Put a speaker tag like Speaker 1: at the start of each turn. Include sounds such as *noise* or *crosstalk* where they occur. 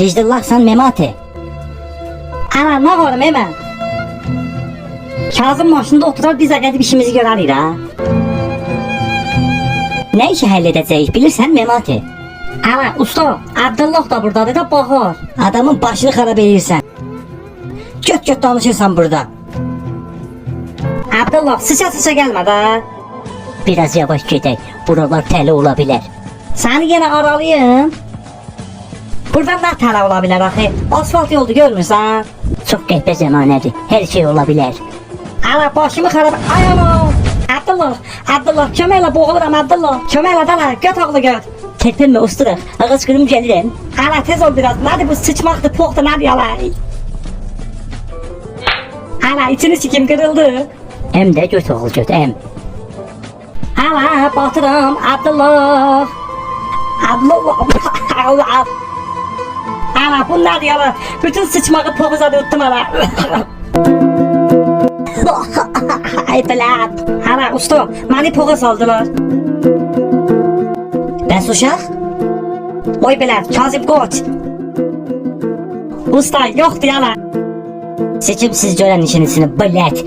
Speaker 1: Dicdillahsan Memati. Ana ne varım hemen. Kazım maşında oturar biz gedib işimizi görərik ha. Ne işi halledəcəyik bilirsən Memati? Ana usta Abdullah da buradadır da baxar. Adamın başını xarab edirsən. Göt göt danışırsan burada. Abdullah sıça sıça gelme da. Biraz yavaş gedək. Buralar təli ola bilər. Səni yenə aralayım. Buradan da tələ ola bilər axı. Asfalt yoldu görmürsən? Çox qəhbə zəmanədir. Hər şey ola bilər. Başımı xarab. Ay ana. Abdullah, Abdullah köməklə boğuluram Abdullah. Köməklə dala, göt oğlu göt. Tərpənmə usturaq. Ağac qırım gəlirəm. Ala tez ol biraz. Nədir bu sıçmaqdır, poxdur, nədir ala? Ala içini sikim kırıldı. Hem de göt oğul göt hem. Ala batıram Abdullah. Abdullah. Allah. Bunlar ya bütün sıçmağı poğuza döktüm ala. *laughs* Ay belat. Ala usta mani poğuz aldılar. Ben uşaq? Oy belat Kazım Koç. Usta yoktu yana. Seçimsiz gören işinizini belat.